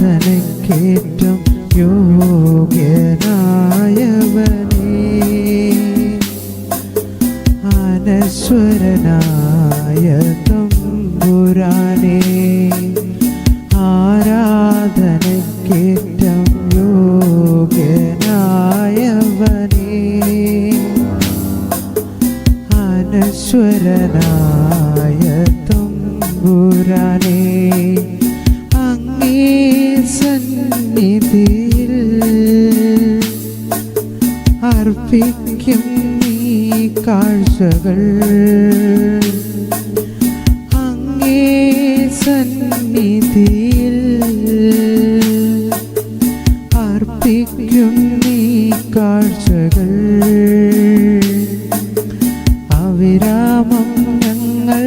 പ്രാർത്ഥനക്കേറ്റം യോഗ്യനായവനേ. അനശ്വരനായ തമ്പുരാനേ ആരാധനക്കേറ്റം യോഗ്യനായവനേ. അനശ്വരനായ തമ്പുരാനേ. കാഴ്ചകൾ അങ്ങേ സന്നിധിയിൽ കാഴ്ചകൾ. അവിരാമം ഞങ്ങൾ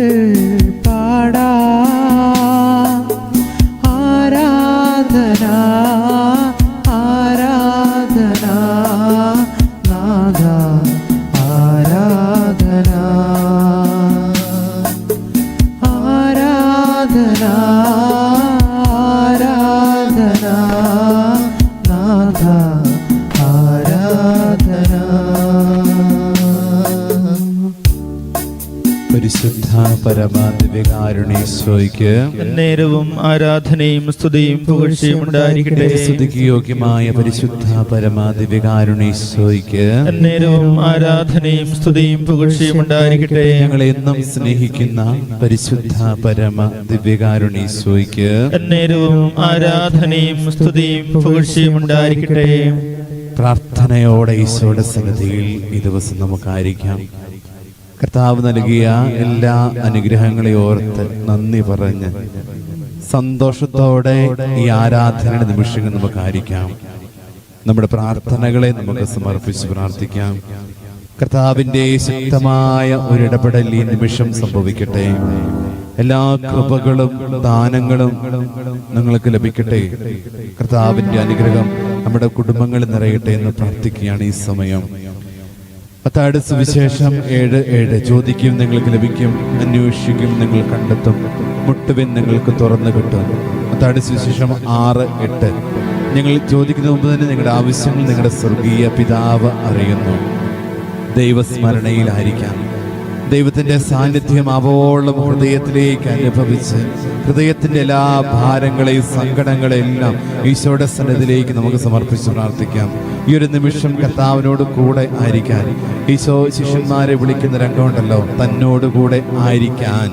പരിശുദ്ധ പരമാദിവ്യകാരുണീശോയ്ക്ക് നേരവും ആരാധനയും സ്തുതിയും പുകഴ്ചയും ഉണ്ടായിരിക്കട്ടെ. സ്തുതിക്ക് യോഗ്യമായ പരിശുദ്ധ പരമാദിവ്യകാരുണീശോയ്ക്ക് നേരവും ആരാധനയും സ്തുതിയും പുകഴ്ചയും ഉണ്ടായിരിക്കട്ടെ. ഞങ്ങളെ എന്നും സ്നേഹിക്കുന്ന പരിശുദ്ധ പരമ ദിവ്യകാരുണീശോയ്ക്ക് നേരവും ആരാധനയും സ്തുതിയും പുകഴ്ചയും ഉണ്ടായിരിക്കട്ടെ. പ്രാർത്ഥനയോടെ ഈശോയുടെ സന്നിധിയിൽ ഈ ദിവസം നമുക്കായിരിക്കാം. കർത്താവ് നൽകിയ എല്ലാ അനുഗ്രഹങ്ങളെ ഓർത്ത് നന്ദി പറഞ്ഞ് സന്തോഷത്തോടെ ഈ ആരാധന നിമിഷങ്ങൾ നമുക്ക് ആയിരിക്കാം. നമ്മുടെ പ്രാർത്ഥനകളെ നമുക്ക് സമർപ്പിച്ച് പ്രാർത്ഥിക്കാം. കർത്താവിന്റെ ശക്തമായ ഒരു ഇടപെടൽ ഈ നിമിഷം സംഭവിക്കട്ടെ. എല്ലാ കൃപകളും ദാനങ്ങളും നിങ്ങൾക്ക് ലഭിക്കട്ടെ. കർത്താവിന്റെ അനുഗ്രഹം നമ്മുടെ കുടുംബങ്ങളിൽ നിറയട്ടെ എന്ന് പ്രാർത്ഥിക്കുകയാണ് ഈ സമയം. പത്താട് സുവിശേഷം ഏഴ് ഏഴ്. ചോദിക്കും നിങ്ങൾക്ക് ലഭിക്കും അന്വേഷിക്കും നിങ്ങൾ കണ്ടെത്തും. മുട്ടുവിൻ നിങ്ങൾക്ക് തുറന്നു കിട്ടും. പത്താട് സുവിശേഷം ആറ് എട്ട്. നിങ്ങൾ ചോദിക്കുന്ന മുമ്പ് തന്നെ നിങ്ങളുടെ ആവശ്യങ്ങൾ നിങ്ങളുടെ സ്വർഗീയ പിതാവ് അറിയുന്നു. ദൈവസ്മരണയിലായിരിക്കാം. ദൈവത്തിന്റെ സാന്നിധ്യം അവോളം ഹൃദയത്തിലേക്ക് അനുഭവിച്ച് ഹൃദയത്തിന്റെ എല്ലാ ഭാരങ്ങളെയും സങ്കടങ്ങളെല്ലാം ഈശോയുടെ സന്നിധിയിലേക്ക് നമുക്ക് സമർപ്പിച്ച് പ്രാർത്ഥിക്കാം. ഈ ഒരു നിമിഷം കർത്താവിനോട് കൂടെ ആയിരിക്കാൻ ഈശോ ശിഷ്യന്മാരെ വിളിക്കുന്ന രംഗമുണ്ടല്ലോ തന്നോട് കൂടെ ആയിരിക്കാൻ.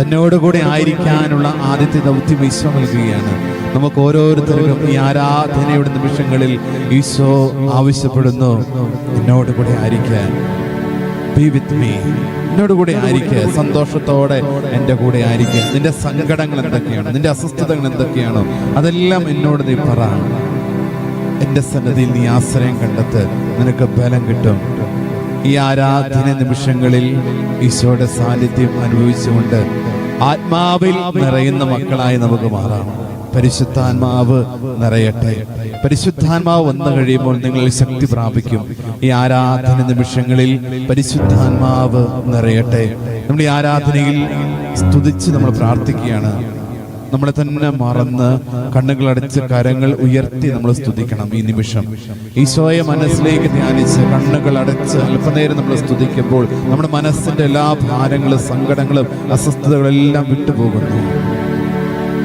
തന്നോട് കൂടെ ആയിരിക്കാനുള്ള ആദ്യത്തെ ദൗത്യം ഈശോ നൽകുകയാണ്. നമുക്ക് ഓരോരുത്തരും ഈ ആരാധനയുടെ നിമിഷങ്ങളിൽ ഈശോ ആവശ്യപ്പെടുന്നു എന്നോട് കൂടെ ആയിരിക്കാൻ. എന്നോട് കൂടെ ആയിരിക്കുക സന്തോഷത്തോടെ എന്റെ കൂടെ ആയിരിക്കുക നിന്റെ സങ്കടങ്ങൾ എന്തൊക്കെയാണ്? നിന്റെ അസ്വസ്ഥതകൾ എന്തൊക്കെയാണോ? അതെല്ലാം എന്നോട് നീ പറ. എന്റെ സന്നദ്ധിയിൽ നീ ആശ്രയം കണ്ടെത്ത്. നിനക്ക് ബലം കിട്ടും. ഈ ആരാധന നിമിഷങ്ങളിൽ ഈശോയുടെ സാന്നിധ്യം അനുഭവിച്ചുകൊണ്ട് ആത്മാവിൽ നിറയുന്ന മക്കളായി നമുക്ക് മാറാം. പരിശുദ്ധാത്മാവ് നിറയട്ടെ. പരിശുദ്ധാത്മാവ് വന്നു കഴിയുമ്പോൾ നിങ്ങൾ ശക്തി പ്രാപിക്കും. ഈ ആരാധന നിമിഷങ്ങളിൽ പരിശുദ്ധാത്മാവ് നിറയട്ടെ. നമ്മൾ ഈ ആരാധനയിൽ സ്തുതിച്ച് നമ്മൾ പ്രാർത്ഥിക്കുകയാണ്. നമ്മളെ തന്നെ മറന്ന് കണ്ണുകളടച്ച് കരങ്ങൾ ഉയർത്തി നമ്മൾ സ്തുതിക്കണം ഈ നിമിഷം. ഈശോയെ മനസ്സിലേക്ക് ധ്യാനിച്ച് കണ്ണുകൾ അടച്ച് അല്പനേരം നമ്മൾ സ്തുതിക്കുമ്പോൾ നമ്മുടെ മനസ്സിന്റെ എല്ലാ ഭാരങ്ങളും സങ്കടങ്ങളും അസ്വസ്ഥതകളെല്ലാം വിട്ടുപോകുന്നു.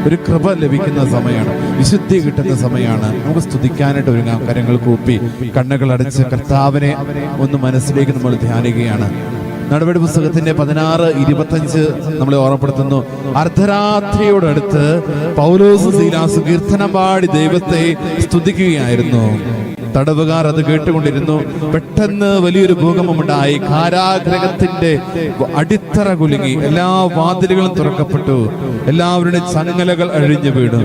ഒരു കൃപ ലഭിക്കുന്ന സമയമാണ്. വിശുദ്ധി കിട്ടുന്ന സമയമാണ്. നമുക്ക് സ്തുതിക്കാനായിട്ട് ഒരുങ്ങാം. കരങ്ങൾ കൂപ്പി കണ്ണുകൾ അടച്ച് കർത്താവിനെ ഒന്ന് മനസ്സിലേക്ക് നമ്മൾ ധ്യാനിക്കുകയാണ്. നടപടി പുസ്തകത്തിന്റെ പതിനാറ് ഇരുപത്തഞ്ച് നമ്മളെ ഓർമ്മപ്പെടുത്തുന്നു. അർദ്ധരാത്രിയോടടുത്ത് പൗലോസ് സീലാസ് കീർത്തനം പാടി ദൈവത്തെ സ്തുതിക്കുകയായിരുന്നു. തടവുകാർ അത് കേട്ടുകൊണ്ടിരുന്നു. പെട്ടെന്ന് വലിയൊരു ഭൂകമ്പമുണ്ടായി. കാരാഗ്രഹത്തിന്റെ അടിത്തറ കുലുങ്ങി. എല്ലാ വാതിലുകളും തുറക്കപ്പെട്ടു. എല്ലാവരുടെ ചങ്ങലകൾ അഴിഞ്ഞു വീണു.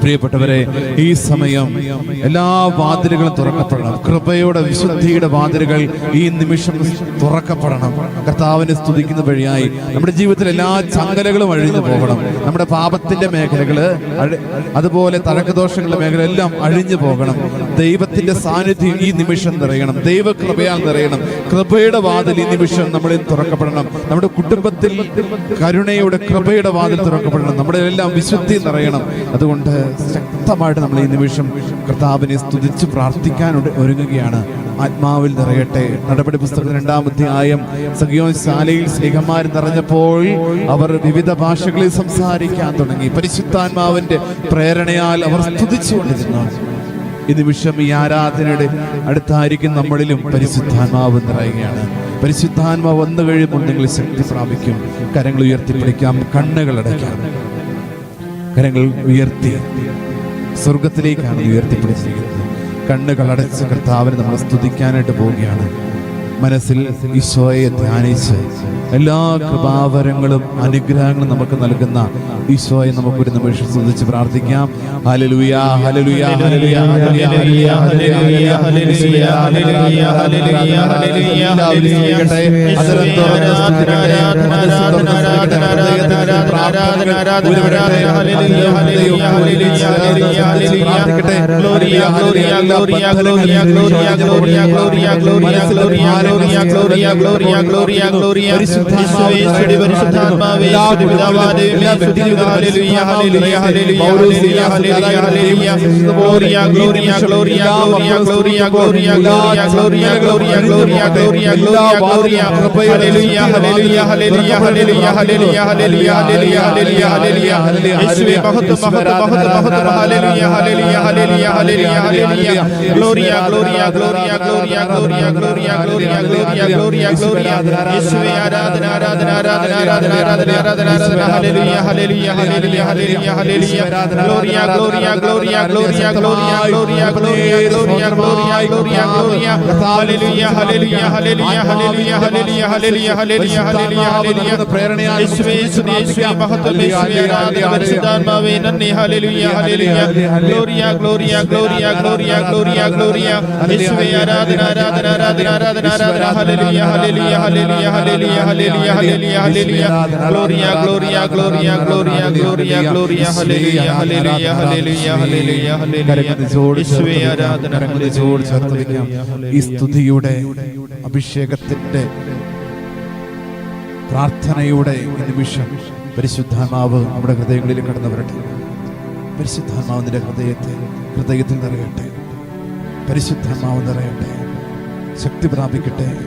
പ്രിയപ്പെട്ടവരെ ഈ സമയം എല്ലാ വാതിലുകളും തുറക്കപ്പെടണം. കൃപയുടെ വിശുദ്ധിയുടെ വാതിലുകൾ ഈ നിമിഷം തുറക്കപ്പെടണം. കർത്താവിനെ സ്തുതിക്കുന്ന വഴിയായി നമ്മുടെ ജീവിതത്തിൽ എല്ലാ ചങ്ങലകളും അഴിഞ്ഞു പോകണം. നമ്മുടെ പാപത്തിന്റെ മേഖലകൾ അതുപോലെ തഴക്കദോഷങ്ങളുടെ മേഖല എല്ലാം അഴിഞ്ഞു പോകണം. ദൈവത്തിന്റെ സാന്നിധ്യം ഈ നിമിഷം നിറയണം. ദൈവകൃപയാൽ നിറയണം. കൃപയുടെ വാതിൽ ഈ നിമിഷം നമ്മളിൽ തുറക്കപ്പെടണം. നമ്മുടെ കുടുംബത്തിൽ കരുണയുടെ കൃപയുടെ വാതിൽ തുറക്കപ്പെടണം. നമ്മുടെ എല്ലാം വിശുദ്ധി നിറയണം. അതുകൊണ്ട് ശക്തമായിട്ട് നമ്മൾ ഈ നിമിഷം കർത്താവിനെ സ്തുതിച്ച് പ്രാർത്ഥിക്കാൻ ഒരുങ്ങുകയാണ്. ആത്മാവിൽ നിറയട്ടെ. നടപടി പുസ്തകം രണ്ടാമത്തെ ആയം സഖിയോൻ ശാലയിൽ സ്നേഹന്മാർ നിറഞ്ഞപ്പോൾ അവർ വിവിധ ഭാഷകളിൽ സംസാരിക്കാൻ തുടങ്ങി. പരിശുദ്ധാത്മാവിന്റെ പ്രേരണയാൽ അവർ സ്തുതിച്ചുകൊണ്ടിരുന്നു. ഈ നിമിഷം ഈ ആരാധനയുടെ അടുത്തായിരിക്കും നമ്മളിലും പരിശുദ്ധാത്മാവ് നിറയുകയാണ്. പരിശുദ്ധാത്മാവ് വന്നു കഴിയുമ്പോൾ നിങ്ങൾ ശക്തി പ്രാപിക്കും. കരങ്ങൾ ഉയർത്തിപ്പിടിക്കാം കണ്ണുകൾ അടയ്ക്കാം. കരങ്ങൾ ഉയർത്തി സ്വർഗത്തിലേക്കാണ് ഉയർത്തിപ്പിടിച്ചിരിക്കുന്നത്. കണ്ണുകൾ അടച്ച് കർത്താവിനെ നമ്മൾ സ്തുതിക്കാനായിട്ട് പോവുകയാണ്. മനസ്സിൽ ഈശോയെ ധ്യാനിച്ച് എല്ലാ കൃപാവരങ്ങളും അനുഗ്രഹങ്ങളും നമുക്ക് നൽകുന്ന ഈശോയെ നമുക്കൊരു നിമിഷം ശ്രദ്ധിച്ച് പ്രാർത്ഥിക്കാം. ഹലലുയാ ആരാധന ആരാധന ഹല്ലേലൂയ ഹല്ലേലൂയ ഹല്ലേലൂയ ഹല്ലേലൂയ ഹല്ലേലൂയ ഹല്ലേലൂയ എല്ലാ ബന്ധനങ്ങളും മനസ്സിലെ ഭാരവും പരിശുദ്ധാത്മാവേ, പരിശുദ്ധാത്മാവേ, എല്ലാ പിതാവായ എല്ലാ ഹല്ലേലൂയ, ഹല്ലേലൂയ, ഹല്ലേലൂയ, പൗലോസിയ, ഹല്ലേലൂയ, ഹല്ലേലൂയ, Gloria, Gloria, Gloria, Gloria, Gloria, Gloria, Gloria, Gloria, Gloria, Gloria, Gloria, Gloria, Gloria. Hallelujah, hallelujah, hallelujah, hallelujah, hallelujah, hallelujah, hallelujah, hallelujah, hallelujah. യേശുവേ, മഹത്വം, മഹത്വം, മഹത്വം, മഹത്വം. Hallelujah, hallelujah, hallelujah, hallelujah, hallelujah. Gloria, Gloria, Gloria, Gloria, Gloria, Gloria, Gloria, Gloria, Gloria, Gloria. യേശുവേ, ആരാധന, ആരാധന, ആരാധന, ആരാധന, ആരാധന, ആരാധന, ആരാധന. Hallelujah, hallelujah, hallelujah, hallelujah, hallelujah. Gloria, Gloria, Gloria, Gloria, Gloria, Gloria, Gloria, Gloria, Gloria, Gloria, Gloria. Hallelujah, hallelujah, hallelujah, hallelujah, hallelujah, hallelujah, hallelujah, hallelujah, hallelujah. യേശുവേ, ഈ സ്തുതിയുടെ അഭിഷേകത്തിന്റെ പ്രാർത്ഥനയുടെ നിമിഷം. പരിശുദ്ധാത്മാവ് നമ്മുടെ ഹൃദയങ്ങളിൽ കടന്നു വരട്ടെ. പരിശുദ്ധാത്മാവ് നിന്റെ ഹൃദയത്തെ ഹൃദയത്തിൽ നിറയട്ടെ. പരിശുദ്ധാത്മാവ് നിറയട്ടെ. ശക്തി പ്രാപിക്കട്ടെ.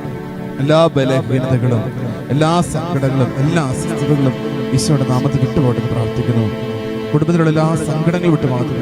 എല്ലാ ബലഹീനതകളും എല്ലാ സങ്കടങ്ങളും എല്ലാ അസ്വസ്ഥതകളും ഈശോയുടെ നാമത്തിൽ വിട്ടുപോട്ടെ പ്രാർത്ഥിക്കുന്നു. കുടുംബത്തിലുള്ള എല്ലാ സങ്കടങ്ങളും വിട്ടുപോകട്ടെ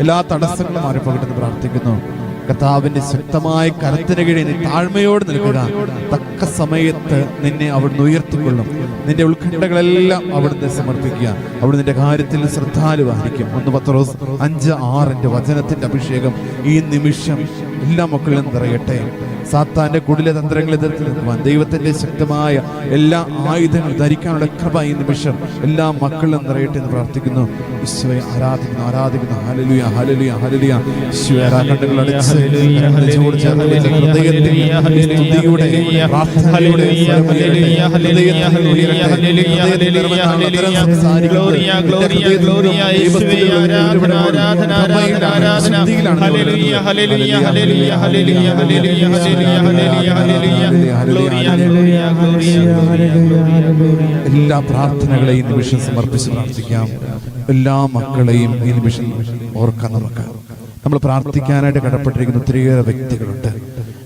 എല്ലാ തടസ്സങ്ങളും മാറിപ്പോകട്ടെ പ്രാർത്ഥിക്കുന്നു. കർത്താവിന്റെ ശക്തമായ കരത്തിന് കീഴിൽ നീ താഴ്മയോട് നിൽക്കുക. തക്ക സമയത്ത് നിന്നെ അവിടുന്ന് ഉയർത്തിക്കൊള്ളും. നിന്റെ ഉത്കണ്ഠകളെല്ലാം അവിടുന്ന് സമർപ്പിക്കുക. അവിടെ നിന്റെ കാര്യത്തിൽ ശ്രദ്ധാലുവായിരിക്കും. ഒന്ന് പത്രോസ് അഞ്ച് ആറിന്റെ വചനത്തിന്റെ അഭിഷേകം ഈ നിമിഷം എല്ലാ മക്കളിലും നിറയട്ടെ. സാത്താന്റെ കുടില തന്ത്രങ്ങൾ എതിർത്ത് നിൽക്കുവാൻ ദൈവത്തിന്റെ ശക്തമായ എല്ലാ ആയുധങ്ങൾ ധരിക്കാനുള്ള കൃപ ഈ നിമിഷം എല്ലാ മക്കളിലും നിറയട്ടെ എന്ന് പ്രാർത്ഥിക്കുന്നു. ഈശോയെ ആരാധിക്കുന്നു ആരാധിക്കുന്നു. ഹല്ലേലൂയ ഹല്ലേലൂയ ഹല്ലേലൂയ. ഈശോയെ ആരാധനകൾ അടച്ച് ഹൃദയത്തിൽ സ്തുതിയുടെ പ്രാർത്ഥനയുടെ. ഹൃദയത്തിൽ Gloria, Gloria, Gloria, Gloria. എല്ലാ പ്രാർത്ഥനകളെയും നിമിഷം സമർപ്പിച്ച് പ്രാർത്ഥിക്കാം. എല്ലാ മക്കളെയും ഈ നിമിഷം ഓർക്കാം നമുക്ക്. നമ്മൾ പ്രാർത്ഥിക്കാനായിട്ട് കടപ്പെട്ടിരിക്കുന്ന ഒത്തിരിയേറെ വ്യക്തികളുണ്ട്.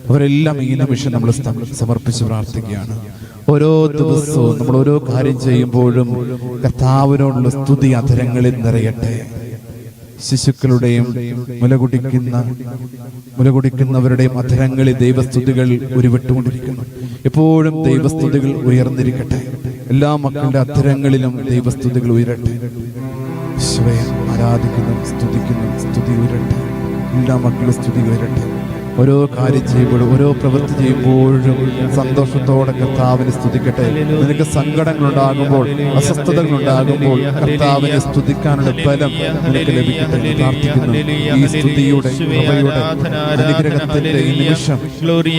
അവരെല്ലാം ഈ നിമിഷം നമ്മൾ സമർപ്പിച്ച് പ്രാർത്ഥിക്കുകയാണ്. ഓരോ ദിവസവും നമ്മൾ ഓരോ കാര്യം ചെയ്യുമ്പോഴും കർത്താവിനോടുള്ള സ്തുതി അധരങ്ങളിൽ നിറയട്ടെ. ശിശുക്കളുടെയും മുലകുടിക്കുന്ന മുലകുടിക്കുന്നവരുടെയും അധരങ്ങളിൽ ദൈവസ്തുതികൾ ഉരുവിട്ടുകൊണ്ടിരിക്കുന്നു. എപ്പോഴും ദൈവസ്തുതികൾ ഉയർന്നിരിക്കട്ടെ. എല്ലാ മക്കളുടെ അധരങ്ങളിലും ദൈവസ്തുതികൾ ഉയരട്ടെ. സ്വയം ആരാധിക്കുന്നു സ്തുതിക്കുന്നു സ്തുതി ഉയരട്ടെ. എല്ലാ മക്കളും സ്തുതി ഉയരട്ടെ. ഓരോ കാര്യം ചെയ്യുമ്പോഴും ഓരോ പ്രവൃത്തി ചെയ്യുമ്പോഴും സന്തോഷത്തോടെ കർത്താവിനെ സ്തുതിക്കട്ടെ. നിനക്ക് സങ്കടങ്ങൾ ഉണ്ടാകുമ്പോൾ അസ്വസ്ഥതകൾ ഉണ്ടാകുമ്പോൾ കർത്താവിനെ സ്തുതിക്കാനുള്ള ബലം നിനക്ക് ലഭിക്കട്ടെ പ്രാർത്ഥിക്കുന്നു. ഈ സ്തുതിയുടെ കൃപയുടെ അനുഗ്രഹത്തിന്റെ ഈ നിമിഷം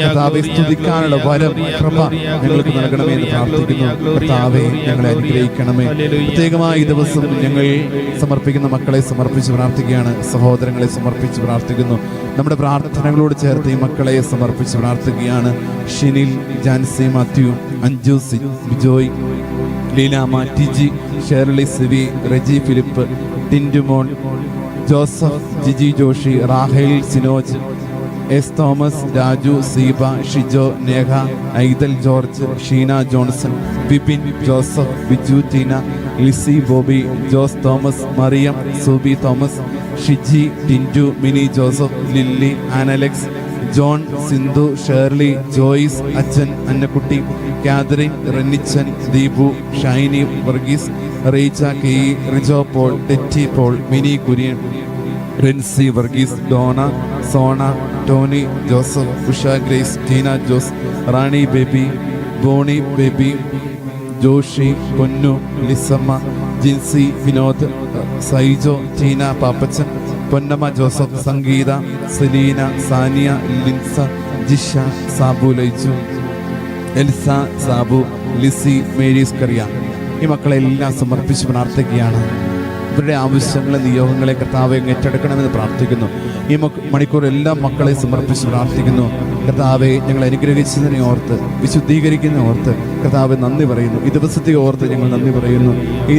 കർത്താവെ സ്തുതിക്കാനുള്ള വരം കൃപ ഞങ്ങൾക്ക് നൽകണമേ എന്ന് പ്രാർത്ഥിക്കുന്നു. കർത്താവെ ഞങ്ങളെ അനുഗ്രഹിക്കണമേ. പ്രത്യേകമായി ഈ ദിവസം ഞങ്ങൾ സമർപ്പിക്കുന്ന മക്കളെ സമർപ്പിച്ച് പ്രാർത്ഥിക്കുകയാണ്. സഹോദരങ്ങളെ സമർപ്പിച്ച് പ്രാർത്ഥിക്കുന്നു. നമ്മുടെ പ്രാർത്ഥനകളോട് ചേർത്ത് ഈ മക്കളെ സമർപ്പിച്ച് പ്രാർത്ഥിക്കുകയാണ്. Shinil Jancy Mathew Anju Bijoy Leelamma Tiji Shirley C V Reji Philip Tindumon Joseph Jiji Joshy Rahel Sinoj S Thomas Raju Seeba Shijo Neha Aithal George Sheena Johnson Bipin Joseph Biju Teena Lissy Bobby Jose Thomas Mariam Subi Thomas Shiji Tintu Mini Joseph Lilly Annalex John Sindhu Shirley Joyce അച്ഛൻ Annakutty Catherine Rennichan Deepu Shiny Varghese Reecha K Rijo Paul Tetty Paul Mini Kurian Rincy Varghese Donna സോണ Tony Joseph Usha Grace Teena Jose Rani Baby Boney Baby Joshy Ponnu Lissamma Jincy Vinod Saijo Teena Pappachan Ponnamma Joseph Sangeetha Selina Sania Linsa Jisha Sabu Laiju Elsa Sabu Lissy Marys Kariya. ഈ മക്കളെല്ലാം സമർപ്പിച്ച് പ്രാർത്ഥിക്കുകയാണ്. ഇവരുടെ ആവശ്യങ്ങളെ നിയോഗങ്ങളെ കർത്താവ് ഏറ്റെടുക്കണമെന്ന് പ്രാർത്ഥിക്കുന്നു. ഈ മണിക്കൂർ എല്ലാ മക്കളെ സമർപ്പിച്ച് പ്രാർത്ഥിക്കുന്നു. കർത്താവെ ഞങ്ങൾ അനുഗ്രഹിച്ചതിനെ ഓർത്ത് വിശുദ്ധീകരിക്കുന്ന ഓർത്ത് കർത്താവ് നന്ദി പറയുന്നു. ഈ ദിവസത്തെ ഓർത്ത് ഞങ്ങൾ നന്ദി പറയുന്നു. ഈ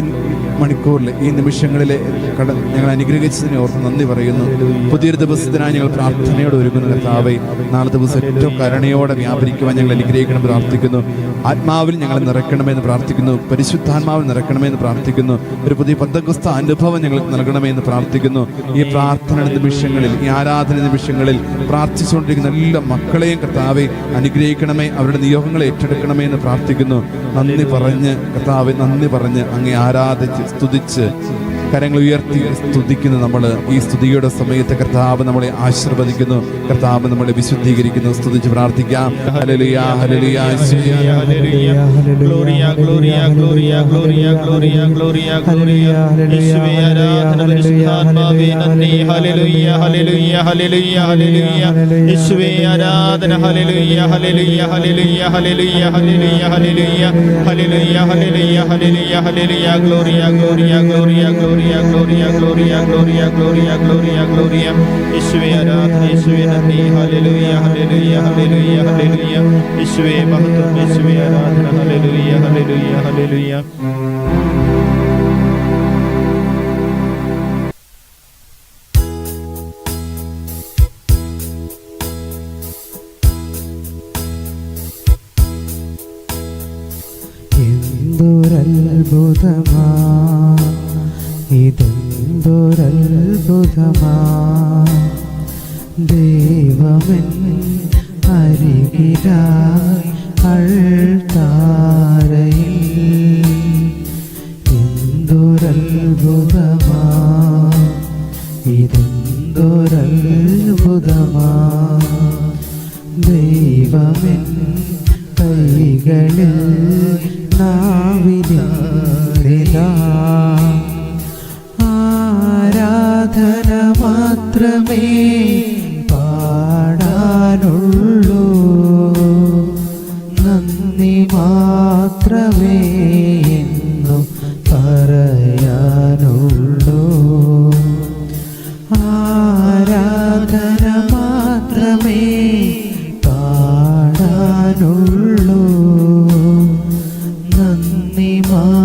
മണിക്കൂറിൽ ഈ നിമിഷങ്ങളിൽ കട ഞങ്ങൾ അനുഗ്രഹിച്ചതിനെ ഓർത്ത് നന്ദി പറയുന്നു. പുതിയൊരു ദിവസത്തിനായി ഞങ്ങൾ പ്രാർത്ഥനയോടെ ഒരുങ്ങുന്ന കർത്താവെ. നാളെ ദിവസം ഏറ്റവും കരുണയോടെ വ്യാപരിക്കുവാൻ ഞങ്ങൾ അനുഗ്രഹിക്കണം പ്രാർത്ഥിക്കുന്നു. ആത്മാവിൽ ഞങ്ങൾ നിറയ്ക്കണമെന്ന് പ്രാർത്ഥിക്കുന്നു. പരിശുദ്ധാത്മാവിൽ നിറയ്ക്കണമെന്ന് പ്രാർത്ഥിക്കുന്നു. ഒരു പുതിയ പന്തകുസ്ത അനുഭവം ഞങ്ങൾക്ക് നൽകണമെന്ന് പ്രാർത്ഥിക്കുന്നു. ഈ പ്രാർത്ഥന നിമിഷങ്ങളിൽ ഈ ആരാധന നിമിഷങ്ങളിൽ പ്രാർത്ഥിച്ചുകൊണ്ടിരിക്കുന്ന എല്ലാ മക്കളെയും കർത്താവെ അനുഗ്രഹിക്കണമേ. അവരുടെ നിയോഗങ്ങളെ ഏറ്റെടുക്കണമേ എന്ന് പ്രാർത്ഥിക്കുന്നു. നന്ദി പറഞ്ഞ് കർത്താവെ നന്ദി പറഞ്ഞ് അങ്ങേ ആരാധിച്ച് tudo isso. കരങ്ങൾ ഉയർത്തി സ്തുതിക്കുന്നു നമ്മൾ ഈ സ്തുതിയുടെ സമയത്ത് കർത്താവ് നമ്മളെ ആശീർവദിക്കുന്നു കർത്താവ് നമ്മളെ വിശുദ്ധീകരിക്കുന്നു സ്തുതിച്ച് പ്രാർത്ഥിക്കാം ഹല്ലേലൂയ ഗ്ലോറിയ ഗ്ലോറിയ ഗ്ലോറിയ ഗ്ലോറിയ ഗ്ലോറിയ ഗ്ലോറിയ Gloria, ഗ്ലോറിയ ഗ്ലോറിയ ഗ്ലോറിയ ഗ്ലോറിയ ഗ്ലോറിയ ഗ്ലോറിയ ഗ്ലോറിയ യേശുവേ ആരാധന യേശുവേ നന്ദി. ഹല്ലേലൂയ ഹല്ലേലൂയ ഹല്ലേലൂയ ഹല്ലേലൂയ. യേശുവേ മഹത്വം യേശുവേ ആരാധന. ഹല്ലേലൂയ ഹല്ലേലൂയ ഹല്ലേലൂയ. എന്തൊരത്ഭുതമാ. ഇതെന്തൊരത്ഭുതമാ? ദൈവമൻ അരികിലായി അൾത്താരയിൽ. എന്തൊരത്ഭുതമാ? ഇതെന്തൊരത്ഭുതമാ? ദൈവമൻ കൈകളിൽ നാവിലില്ല മാത്രമേ പാടാനുള്ളൂ. നന്ദി മാത്രമേ എന്നു പറയാനുള്ളൂ. ആരാധന മാത്രമേ പാടാനുള്ളൂ. നന്ദി മാത്രമേ